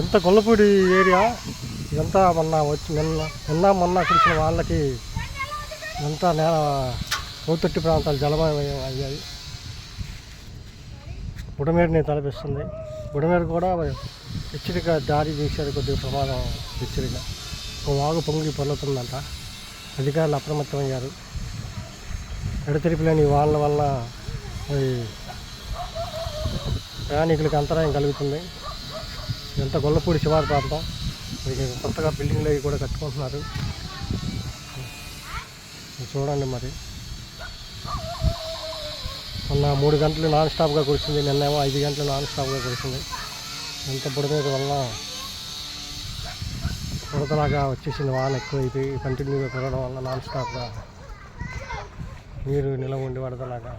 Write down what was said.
ఇంత గొల్లపూడి ఏరియా? ఇదంతా మొన్న వచ్చి నిన్న నిన్న మొన్న కురిసిన వాళ్ళకి ఇదంతా నేల లోతట్టు ప్రాంతాలు జలమయం అయ్యాయి. బుడమేరుని తలపిస్తుంది. బుడమేరు కూడా హెచ్చరిక దారి చేశారు కొద్దిగా ప్రమాదం హెచ్చరిక. ఒక వాగు పొంగి పొల్లుతుందంట అధికారులు అప్రమత్తమయ్యారు. ఎడతెరిపిలేని వాళ్ళ వల్ల ప్రయాణికులకు అంతరాయం కలుగుతుంది. ఎంత గొల్లపూడి శివారు ప్రాంతం. కొత్తగా బిల్డింగ్లు అవి కూడా కట్టుకుంటున్నారు. చూడండి మరి. మొన్న మూడు గంటలు నాన్ స్టాప్గా కురిసింది నిన్నేమో ఐదు గంటలు నాన్ స్టాప్గా కురిసింది. ఎంత బుడమేర వల్ల బుడతలాగా వచ్చేసింది వాన ఎక్కువ అయిపోయి కంటిన్యూగా కురవడం వల్ల నాన్ స్టాప్గా నీరు నిలవ ఉండి వడదలాగా